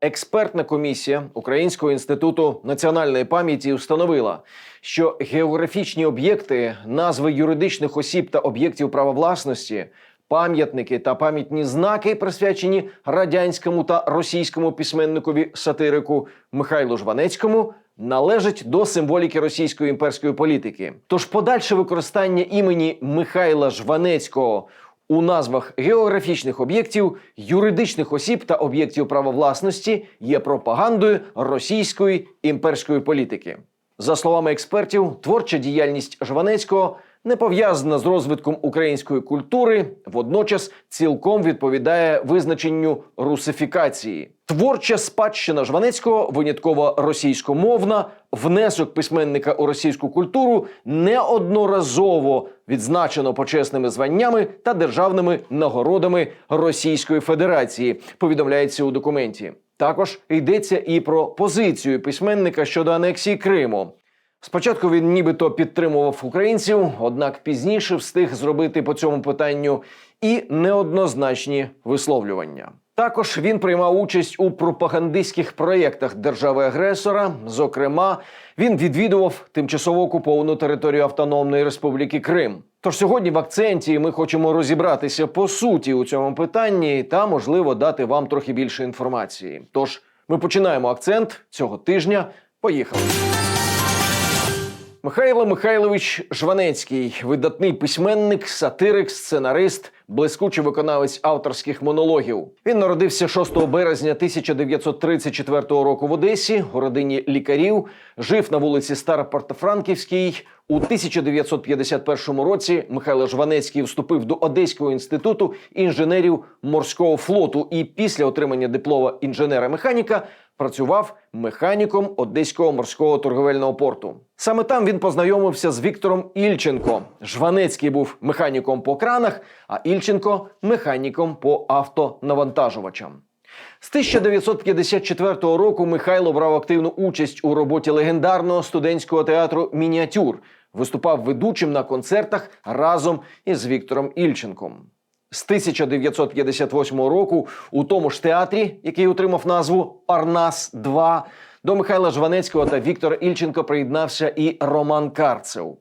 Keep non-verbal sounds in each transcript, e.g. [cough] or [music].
Експертна комісія Українського інституту національної пам'яті встановила, що географічні об'єкти, назви юридичних осіб та об'єктів права власності, пам'ятники та пам'ятні знаки, присвячені радянському та російському письменникові сатирику Михайлу Жванецькому, належать до символіки російської імперської політики. Тож подальше використання імені Михайла Жванецького у назвах географічних об'єктів, юридичних осіб та об'єктів права власності є пропагандою російської імперської політики. За словами експертів, творча діяльність Жванецького не пов'язана з розвитком української культури, водночас цілком відповідає визначенню русифікації. Творча спадщина Жванецького винятково російськомовна, внесок письменника у російську культуру неодноразово відзначено почесними званнями та державними нагородами Російської Федерації. Повідомляється у документі. Також йдеться і про позицію письменника щодо анексії Криму. Спочатку він нібито підтримував українців, однак пізніше встиг зробити по цьому питанню і неоднозначні висловлювання. Також він приймав участь у пропагандистських проєктах держави-агресора. Зокрема, він відвідував тимчасово окуповану територію Автономної Республіки Крим. Тож сьогодні в акценті ми хочемо розібратися по суті у цьому питанні та, можливо, дати вам трохи більше інформації. Тож ми починаємо акцент цього тижня. Поїхали. Михайло Михайлович Жванецький, видатний письменник, сатирик, сценарист, блискучий виконавець авторських монологів. Він народився 6 березня 1934 року в Одесі у родині лікарів. Жив на вулиці Старопортофранківській. У 1951 році Михайло Жванецький вступив до Одеського інституту інженерів морського флоту і після отримання диплома інженера-механіка працював механіком Одеського морського торговельного порту. Саме там він познайомився з Віктором Ільченко. Жванецький був механіком по кранах, а Ільченко механіком по автонавантажувачам. З 1954 року Михайло брав активну участь у роботі легендарного студентського театру Мініатюр. Виступав ведучим на концертах разом із Віктором Ільченком. З 1958 року у тому ж театрі, який отримав назву Парнас 2 до Михайла Жванецького та Віктора Ільченко приєднався і Роман Карцев.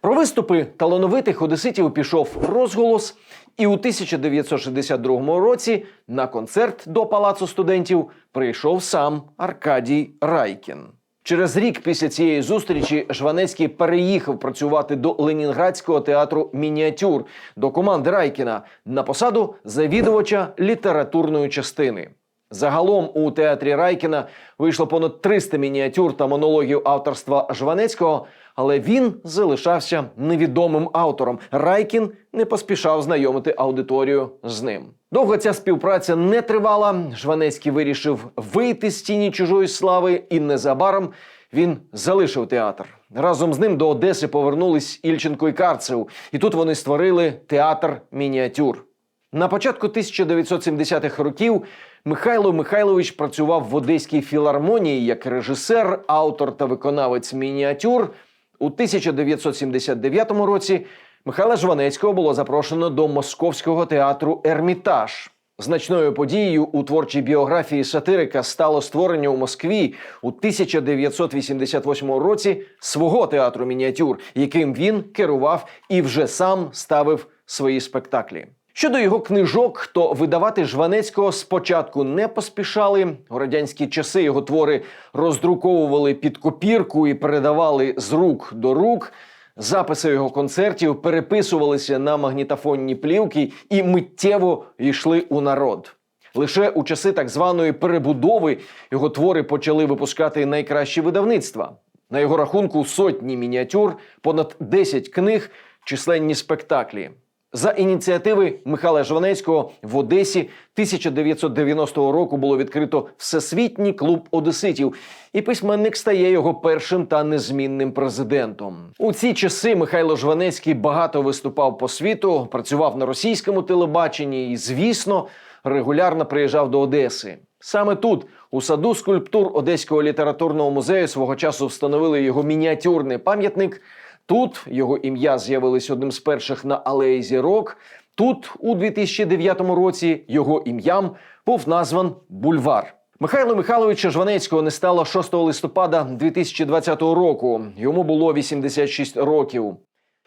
Про виступи талановитих одеситів пішов розголос, і у 1962 році на концерт до Палацу студентів прийшов сам Аркадій Райкін. Через рік після цієї зустрічі Жванецький переїхав працювати до Ленінградського театру Мініатюр до команди Райкіна на посаду завідувача літературної частини. Загалом у театрі Райкіна вийшло понад 300 мініатюр та монологів авторства Жванецького, але він залишався невідомим автором. Райкін не поспішав знайомити аудиторію з ним. Довго ця співпраця не тривала. Жванецький вирішив вийти з тіні чужої слави, і незабаром він залишив театр. Разом з ним до Одеси повернулись Ільченко і Карцев, і тут вони створили театр мініатюр. На початку 1970-х років Михайло Михайлович працював в Одеській філармонії як режисер, автор та виконавець мініатюр. У 1979 році Михайла Жванецького було запрошено до Московського театру Ермітаж. Значною подією у творчій біографії сатирика стало створення у Москві у 1988 році свого театру мініатюр, яким він керував і вже сам ставив свої спектаклі. Щодо його книжок, то видавати Жванецького спочатку не поспішали. У радянські часи його твори роздруковували під копірку і передавали з рук до рук. Записи його концертів переписувалися на магнітофонні плівки і миттєво йшли у народ. Лише у часи так званої перебудови його твори почали випускати найкращі видавництва. На його рахунку сотні мініатюр, понад 10 книг, численні спектаклі. За ініціативи Михайла Жванецького в Одесі 1990 року було відкрито всесвітній клуб одеситів, і письменник стає його першим та незмінним президентом. У ці часи Михайло Жванецький багато виступав по світу, працював на російському телебаченні і, звісно, регулярно приїжджав до Одеси. Саме тут, у саду скульптур Одеського літературного музею, свого часу встановили його мініатюрний пам'ятник. Тут його ім'я з'явилось одним з перших на алеї зірок. Тут, у 2009 році, його ім'ям був назван бульвар. Михайла Михайловича Жванецького не стало 6 листопада 2020 року. Йому було 86 років.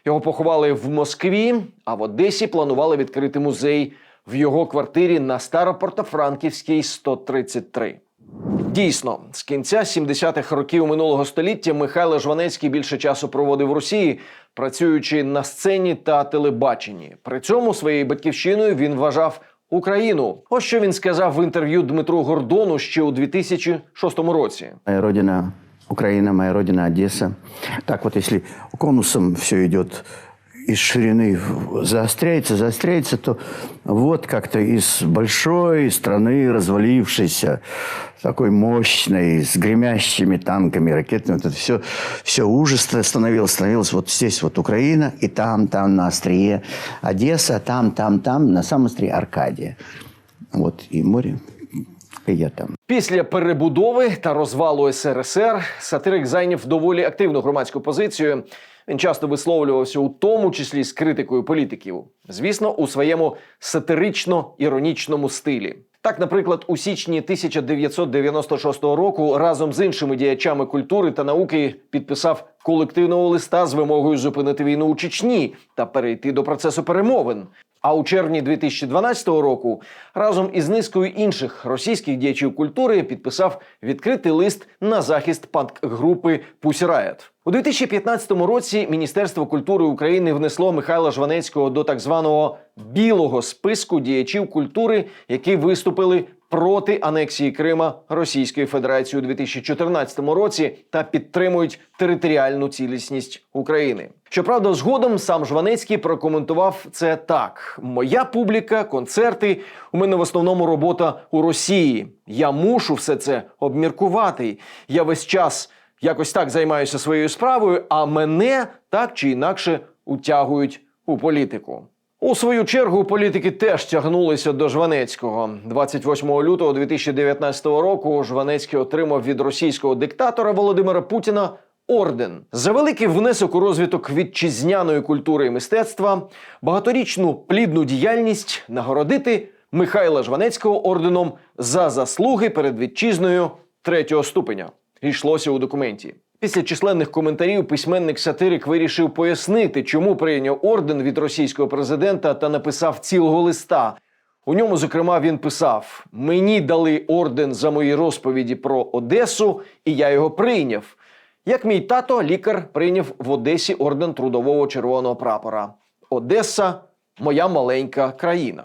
Його поховали в Москві, а в Одесі планували відкрити музей в його квартирі на Старопортофранківській 133. Дійсно, з кінця 70-х років минулого століття Михайло Жванецький більше часу проводив в Росії, працюючи на сцені та телебаченні. При цьому своєю батьківщиною він вважав Україну. Ось що він сказав в інтерв'ю Дмитру Гордону ще у 2006 році. Моя родина Украина, моя родина Одесса. Так вот, если конусом все идет из ширины в- заостряется, заостряется, то вот как-то из большой страны, развалившейся, такой мощной, с гремящими танками, ракетами, вот это все, все ужас становилось, становилось вот здесь вот Украина, и там, там на острие Одесса, там, там, там, на самом острие Аркадия. Вот, и море, и я там. Після перебудови та розвалу СРСР сатирик зайняв доволі активну громадську позицію. Він часто висловлювався у тому числі з критикою політиків, звісно, у своєму сатирично-іронічному стилі. Так, наприклад, у січні 1996 року разом з іншими діячами культури та науки підписав колективного листа з вимогою зупинити війну у Чечні та перейти до процесу перемовин. А у червні 2012 року разом із низкою інших російських діячів культури підписав відкритий лист на захист панк-групи Pussy Riot. У 2015 році Міністерство культури України внесло Михайла Жванецького до так званого білого списку діячів культури, які виступили проти анексії Крима Російської Федерації у 2014 році та підтримують територіальну цілісність України. Щоправда, згодом сам Жванецький прокоментував це так: моя публіка, концерти. У мене в основному робота у Росії. Я мушу все це обміркувати. Я весь час якось так займаюся своєю справою, а мене так чи інакше утягують у політику. У свою чергу політики теж тягнулися до Жванецького. 28 лютого 2019 року Жванецький отримав від російського диктатора Володимира Путіна орден за великий внесок у розвиток вітчизняної культури і мистецтва, багаторічну плідну діяльність нагородити Михайла Жванецького орденом за заслуги перед вітчизною третього ступеня. Йшлося у документі. Після численних коментарів письменник сатирик вирішив пояснити, чому прийняв орден від російського президента та написав цілого листа. У ньому, зокрема, він писав: Мені дали орден за мої розповіді про Одесу, і я його прийняв. Як мій тато, лікар прийняв в Одесі орден трудового червоного прапора. Одеса моя маленька країна.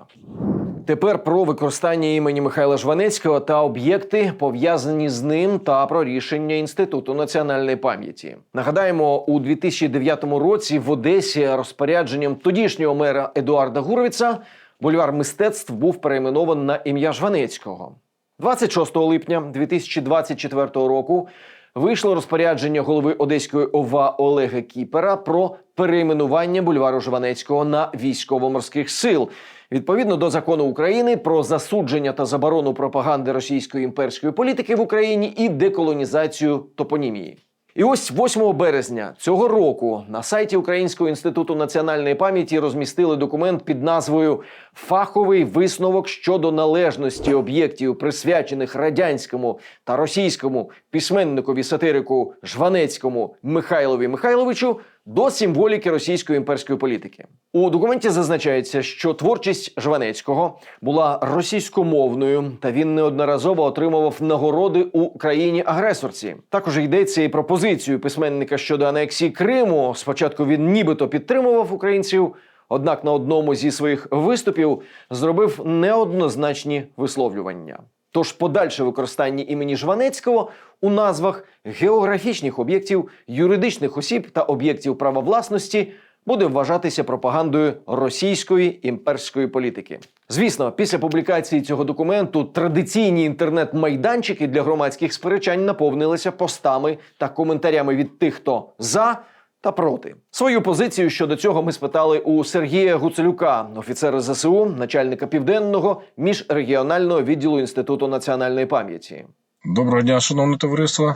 Тепер про використання імені Михайла Жванецького та об'єкти, пов'язані з ним, та про рішення Інституту національної пам'яті. Нагадаємо, у 2009 році в Одесі розпорядженням тодішнього мера Едуарда Гуровіца бульвар мистецтв був перейменований на ім'я Жванецького. 26 липня 2024 року вийшло розпорядження голови Одеської ОВА Олега Кіпера про перейменування бульвару Жванецького на військово-морських сил. Відповідно до закону України про засудження та заборону пропаганди російської імперської політики в Україні і деколонізацію топонімії. І ось 8 березня цього року на сайті Українського інституту національної пам'яті розмістили документ під назвою Фаховий висновок щодо належності об'єктів, присвячених радянському та російському письменникові сатирику Жванецькому Михайлові Михайловичу до символіки російської імперської політики. У документі зазначається, що творчість Жванецького була російськомовною, та він неодноразово отримував нагороди у країні агресорці. Також йдеться і про позицію письменника щодо анексії Криму. Спочатку він нібито підтримував українців. Однак на одному зі своїх виступів зробив неоднозначні висловлювання. Тож подальше використання імені Жванецького у назвах географічних об'єктів, юридичних осіб та об'єктів права власності буде вважатися пропагандою російської імперської політики. Звісно, після публікації цього документу традиційні інтернет-майданчики для громадських сперечань наповнилися постами та коментарями від тих, хто за та проти. Свою позицію щодо цього ми спитали у Сергія Гуцелюка, офіцера ЗСУ, начальника південного міжрегіонального відділу Інституту національної пам'яті. Доброго дня, шановне товариство.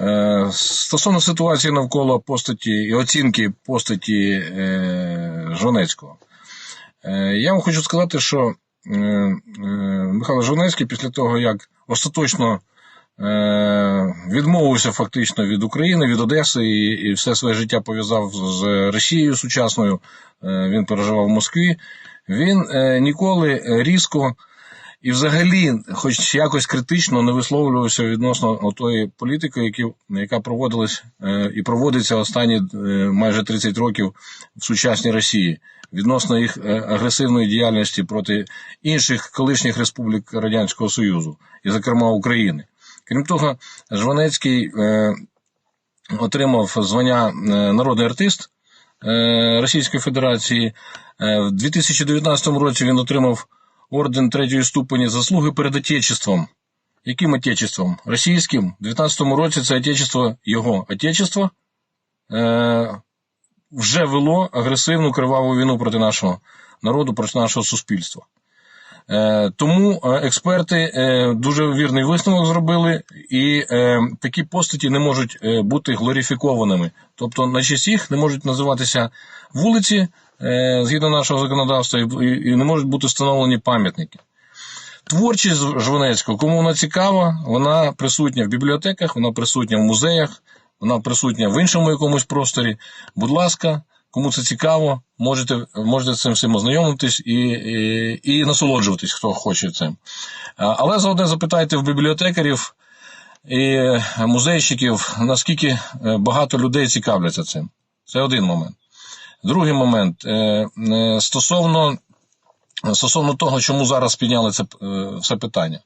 Е, Стосовно ситуації навколо постаті і оцінки постаті е, Жванецького, Е, я вам хочу сказати, що Михайло Жванецький після того, як остаточно відмовився фактично від України, від Одеси і, і все своє життя пов'язав з Росією сучасною, е, він переживав в Москві, він е, ніколи різко і взагалі, хоч якось критично не висловлювався відносно тої політики, яка проводилась е, і проводиться останні е, майже 30 років в сучасній Росії відносно їх е, агресивної діяльності проти інших колишніх республік Радянського Союзу, і, зокрема, України. Крім того, Жванецький е, отримав звання е, народний артист е, Російської Федерації. В 2019 році він отримав орден третьої ступені заслуги перед Отечеством. Яким Отечеством? Російським. У 19 році це Отечество його Отечество е, вже вело агресивну криваву війну проти нашого народу, проти нашого суспільства. Е, Тому е, експерти е, дуже вірний висновок зробили, і такі постаті не можуть бути глорифікованими. Тобто, на честь їх не можуть називатися вулиці згідно нашого законодавства, і не можуть бути встановлені пам'ятники. Творчість Жванецького, кому вона цікава, вона присутня в бібліотеках, вона присутня в музеях, вона присутня в іншому якомусь просторі. Будь ласка, кому це цікаво, можете, можете з цим всім ознайомитись і, і, і насолоджуватись, хто хоче цим. Але заодне запитайте в бібліотекарів і музейщиків, наскільки е, багато людей цікавляться цим. Це один момент. Другий момент е, е, стосовно, стосовно того, чому зараз підняли це все питання.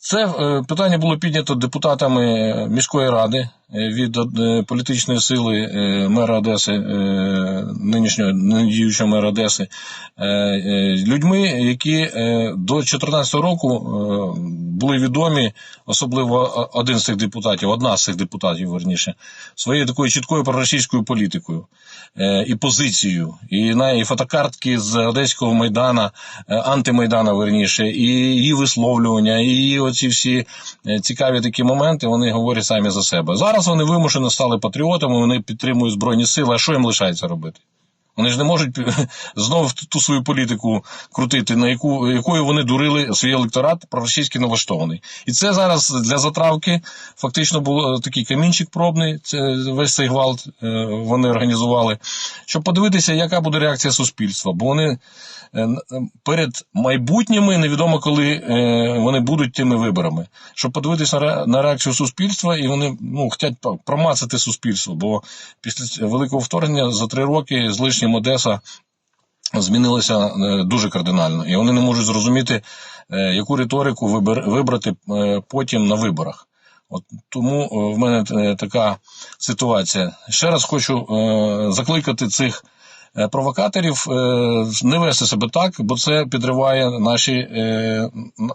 Це питання було піднято депутатами міської ради від е, політичної сили е, мера Одеси, е, нинішнього недіючого мера Одеси, е, е, людьми, які е, до 2014 року е, були відомі, особливо один з цих депутатів, одна з цих депутатів, верніше, своєю такою чіткою проросійською політикою е, і позицією, і на і фотокартки з Одеського майдана, е, антимайдана, верніше, і її висловлювання, і її оці всі е, цікаві такі моменти, вони говорять самі за себе. Зараз вони вимушено стали патріотами, вони підтримують збройні сили. А що їм лишається робити? Вони ж не можуть [laughs] знову ту свою політику крутити, на яку якою вони дурили свій електорат проросійський налаштований. І це зараз для затравки фактично був такий камінчик пробний. Це весь цей гвалт е, вони організували, щоб подивитися, яка буде реакція суспільства. Бо вони е, перед майбутніми невідомо, коли е, вони будуть тими виборами. Щоб подивитися на реакцію суспільства, і вони ну хочуть промацати суспільство. Бо після великого вторгнення за три роки з лишнім Одеса змінилася е, дуже кардинально, і вони не можуть зрозуміти, е, яку риторику вибрати е, потім на виборах. От тому в мене така ситуація. Ще раз хочу закликати цих провокаторів е, не вести себе так, бо це підриває наші, е,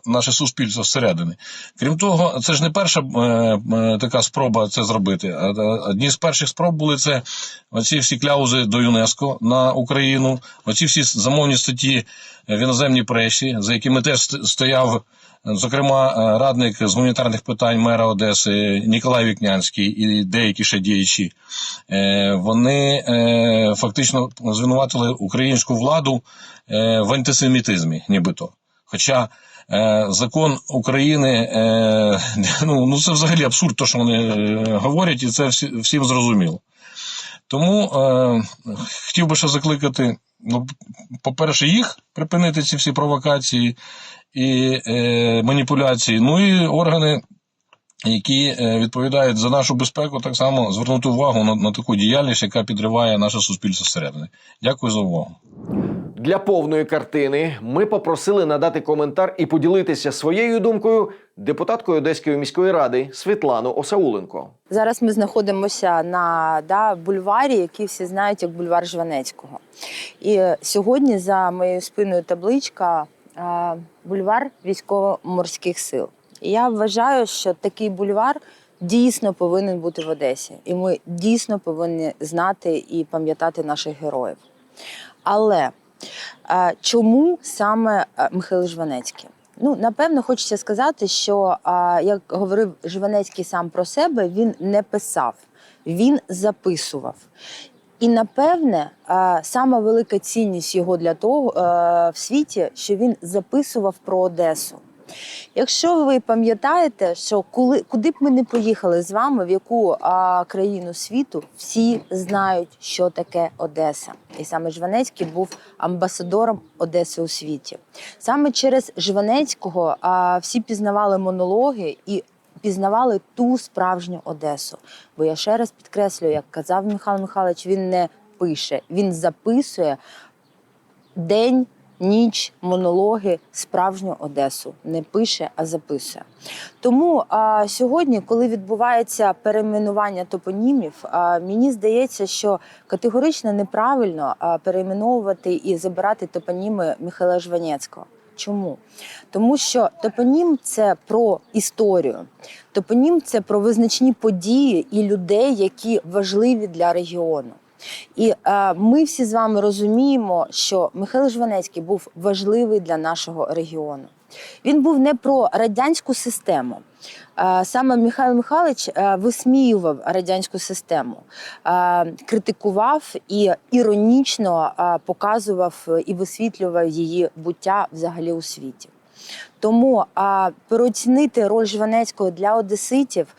наше суспільство зсередини. Крім того, це ж не перша е, е, така спроба це зробити. Одні з перших спроб були це оці всі кляузи до ЮНЕСКО на Україну, оці всі замовні статті в іноземній пресі, за якими теж стояв. Зокрема, е, радник з гуманітарних питань мера Одеси Ніколай Вікнянський і деякі ще діячі, е, вони е, фактично звинуватили українську владу в антисемітизмі, нібито. Хоча закон України, [laughs] ну, ну це взагалі абсурд, то, що вони говорять, і це всім зрозуміло. Тому хотів би ще закликати, ну, по-перше, їх припинити ці всі провокації і е, маніпуляції. Ну і органи, які е, відповідають за нашу безпеку, так само звернути увагу на, на таку діяльність, яка підриває наше суспільство зсередини. Дякую за увагу. Для повної картини ми попросили надати коментар і поділитися своєю думкою депутаткою Одеської міської ради Світлану Осауленко. Зараз ми знаходимося на да, бульварі, який всі знають як бульвар Жванецького. І е, сьогодні за моєю спиною табличка бульвар військово-морських сил. Я вважаю, що такий бульвар дійсно повинен бути в Одесі. І ми дійсно повинні знати і пам'ятати наших героїв. Але е, чому саме е, Михайло Жванецький? Ну, напевно, хочеться сказати, що як говорив Жванецький сам про себе, він не писав, він записував. І напевне, е, сама велика цінність його для того е, в світі, що він записував про Одесу. Якщо ви пам'ятаєте, що коли куди б ми не поїхали з вами, в яку а, країну світу, всі знають, що таке Одеса, і саме Жванецький був амбасадором Одеси у світі. Саме через Жванецького а, всі пізнавали монологи і пізнавали ту справжню Одесу. Бо я ще раз підкреслюю, як казав Михайло Михайлович, він не пише, він записує день, ніч, монологи, справжню Одесу. Не пише, а записує. Тому а, сьогодні, коли відбувається перейменування топонімів, а, мені здається, що категорично неправильно а, перейменовувати і забирати топоніми Михайла Жванецького. Чому? Тому що топонім це про історію, топонім це про визначні події і людей, які важливі для регіону. І е, ми всі з вами розуміємо, що Михайло Жванецький був важливий для нашого регіону. Він був не про радянську систему. Е, Саме Михайло Михайлович е, висміював радянську систему, е, критикував і іронічно показував і висвітлював її буття взагалі у світі. Тому переоцінити роль Жванецького для одеситів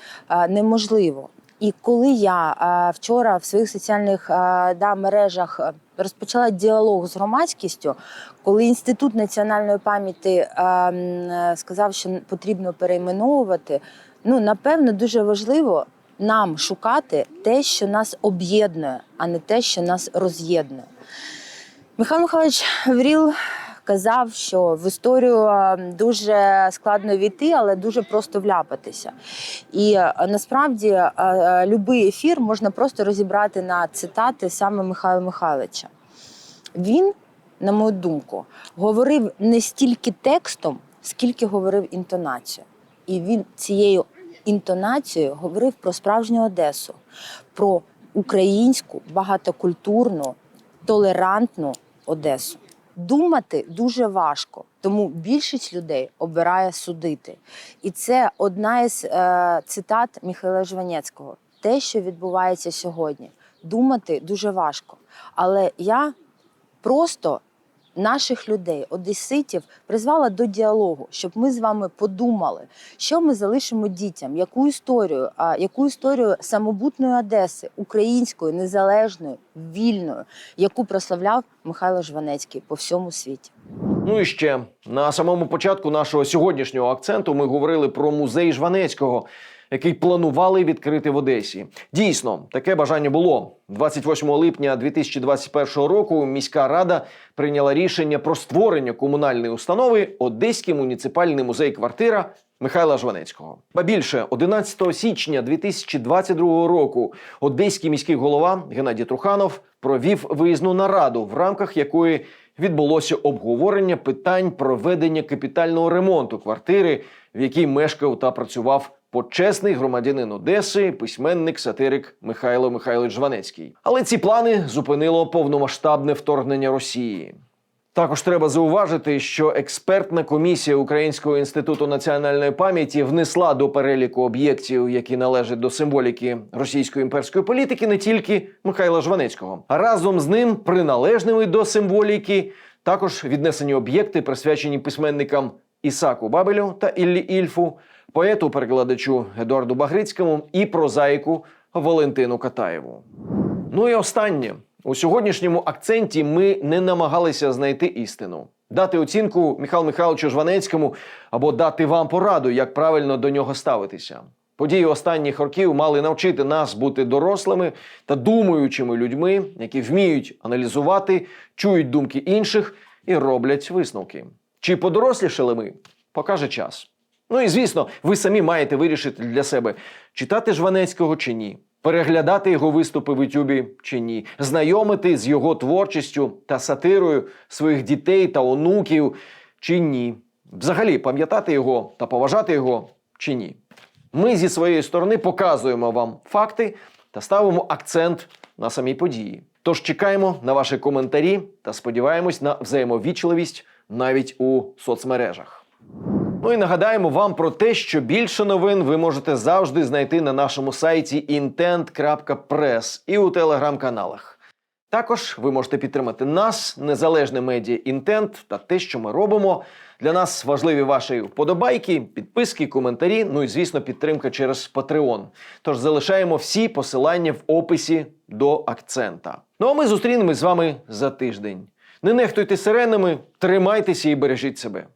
неможливо. І коли я вчора в своїх соціальних да, мережах розпочала діалог з громадськістю, коли інститут національної пам'яті а, м, е, сказав, що потрібно перейменовувати, ну напевно дуже важливо нам шукати те, що нас об'єднує, а не те, що нас роз'єднує. Михайло Михайлович Гавріл казав, що в історію е, дуже складно війти, але дуже просто вляпатися. І е, насправді е, любий ефір можна просто розібрати на цитати саме Михайла Михайловича. Він, на мою думку, говорив не стільки текстом, скільки говорив інтонацією. І він цією інтонацією говорив про справжню Одесу, про українську, багатокультурну, толерантну Одесу. Думати дуже важко, тому більшість людей обирає судити. І це одна із е, цитат Михайла Жванецького. Те, що відбувається сьогодні, думати дуже важко. Але я просто наших людей, одеситів, призвала до діалогу, щоб ми з вами подумали, що ми залишимо дітям, яку історію, а яку історію самобутної Одеси, української, незалежної, вільною, яку прославляв Михайло Жванецький по всьому світі. Ну і ще на самому початку нашого сьогоднішнього акценту ми говорили про музей Жванецького, який планували відкрити в Одесі. Дійсно, таке бажання було 28 липня 2021 року. Міська рада прийняла рішення про створення комунальної установи Одеський муніципальний музей квартира. Михайла Жванецького. Ба більше 11 січня 2022 року одеський міський голова Геннадій Труханов провів виїзну нараду, в рамках якої відбулося обговорення питань проведення капітального ремонту квартири, в якій мешкав та працював почесний громадянин Одеси, письменник, сатирик Михайло Михайлович Жванецький. Але ці плани зупинило повномасштабне вторгнення Росії. Також треба зауважити, що експертна комісія Українського інституту національної пам'яті внесла до переліку об'єктів, які належать до символіки російської імперської політики, не тільки Михайла Жванецького, а разом з ним приналежними до символіки також віднесені об'єкти, присвячені письменникам Ісаку Бабелю та Іллі Ільфу, поету-перекладачу Едуарду Багрицькому і прозаїку Валентину Катаєву. Ну і останнє. У сьогоднішньому акценті ми не намагалися знайти істину, дати оцінку Михайлу Михайловичу Жванецькому або дати вам пораду, як правильно до нього ставитися. Події останніх років мали навчити нас бути дорослими та думаючими людьми, які вміють аналізувати, чують думки інших і роблять висновки. Чи подорослішали ми? Покаже час. Ну і звісно, ви самі маєте вирішити для себе, читати Жванецького чи ні, переглядати його виступи в Ютубі чи ні, знайомити з його творчістю та сатирою своїх дітей та онуків чи ні, взагалі пам'ятати його та поважати його чи ні. Ми зі своєї сторони показуємо вам факти та ставимо акцент на самій події. Тож чекаємо на ваші коментарі та сподіваємось на взаємовічливість навіть у соцмережах. Ну і нагадаємо вам про те, що більше новин ви можете завжди знайти на нашому сайті intent.press і у телеграм-каналах. Також ви можете підтримати нас, незалежне медіа інтент та те, що ми робимо. Для нас важливі ваші вподобайки, підписки, коментарі. Ну і звісно, підтримка через Patreon. Тож залишаємо всі посилання в описі до акцента. Ну а ми зустрінемось з вами за тиждень. Не нехтуйте сиренами, тримайтеся і бережіть себе.